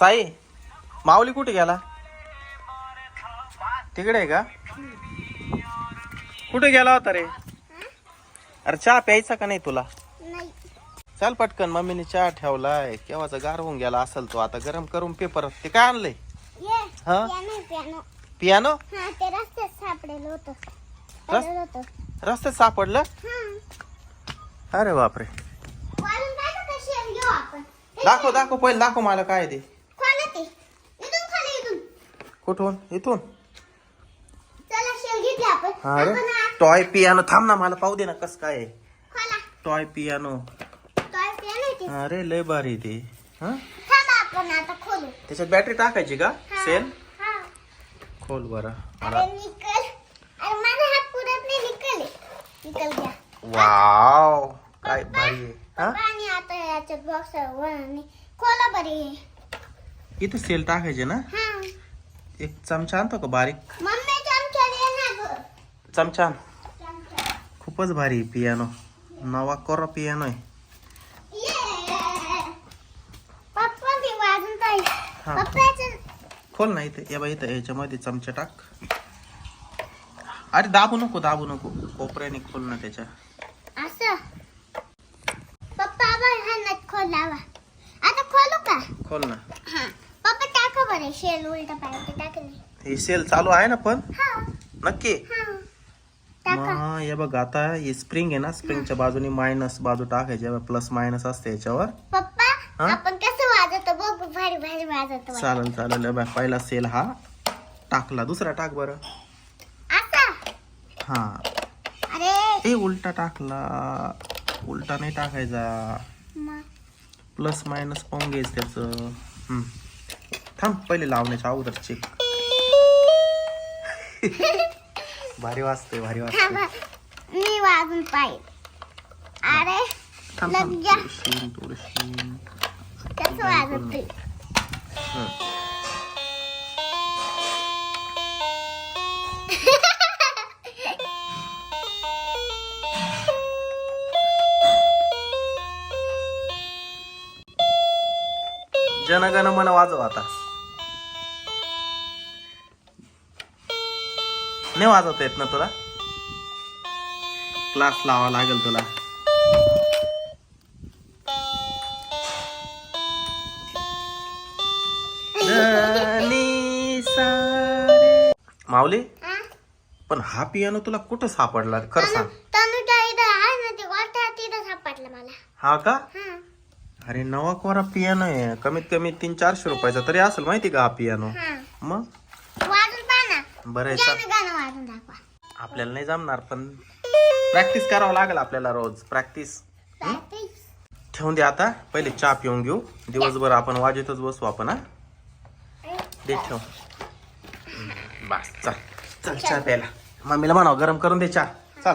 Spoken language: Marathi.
साई माऊली कुठे गेला? तिकडे आहे का? कुठे गेला होता रे? अरे चहा प्यायचा का नाही तुला? नाही. चल पटकन मम्मीने चहा ठेवलाय. केव्हाचा गार होऊन गेला असेल तो आता गरम करून पेपर ते काय आणलंय? ये हा? पियानो हा रस्त्यात सापडेल अरे बापरे. दाखव दाखव पहिले दाखव मला काय ते. कुठून? इथून. हा रे. टॉय पियानो थांब ना मला पाहू दे ना कस काय टॉय पियानो. ते. अरे लय भारी ते. हा? त्याच्यात बॅटरी टाकायची का? हा. सेल हा. खोल बरं. मला अरे निकल. अरे माझा हात पुरत नाही निकल. आहे. निकल घ्या. वाव काय भारी आहे. हा? आणि आता याच्यात बॉक्स खोला बरे इथे सेल टाकायचे ना? हा. एक चमचा आणतो का बारीक? मम्मी चमचा दे ना गं. चमचा आण. चमचा. खूपच भारी पियानो नवा कोरा पियानो आहे. ये पप्पा ते वाजून काय हा. पप्पाचं खोल ना इथे. या बाई इथं याच्यामध्ये चमचा टाक. अरे दाबू नको दाबू नको. कोपऱ्याने खोल ना त्याच्या. असं. पप्पा आभार हा नट खोलावा आता खोलू का? खोल ना. हा. पप्पा टाका बरे शेल उलट पाहिजे टाकले. हे सेल चालू आहे ना पण? हा. नक्की? हा. टाका. मग हे बघ आता हे स्प्रिंग आहे ना स्प्रिंगच्या बाजूने मायनस बाजू टाकायची प्लस मायनस असते याच्यावर. पप्पा हा? आपण कसं वाजवतो बघ भारी भारी वाजवतो. बघ. चालेल चालेल. हे बघ, पहिला सेल हा टाकला. दुसरा टाक बरं. असा हा. अरे. ए उलटा टाकला. उलटा नाही टाकायचा. मग? प्लस मायनस पाहून घ्यायचं त्याचं. हम्म. थांब पहिले लावण्याच्या अगोदर चेक भारी वाजतोय भारी थांबा वाजतोय मी वाजून पाहिजे अरे थांब थांब. लग जा. थोडीशी थोडीशी कसं वाजवतोय हं. जनगण मन वाजव आता. नाही वाजवता येत ना तुला? क्लास लावा लागेल तुला. माऊली? पण हा पियानो तुला कुठं सापडला? खरं सांग. हा का? हा. अरे नवा कोरा पियानो आहे. कमीत कमी तीन चारशे रुपयाचा तरी असेल माहिती का हा पियानो हा. मग? बरं आहे दाखवा. आपल्याला नाही जमणार पण प्रॅक्टिस करावं लागेल आपल्याला रोज. प्रॅक्टिस. ठेवून दे आता. पहिले चहा पिऊन घेऊ. दिवसभर आपण वाजतच बसू आपण हा? दे ठेव. बस. चल. चल चहा प्यायला. मम्मीला म्हणावं गरम करून दे चहा. चल.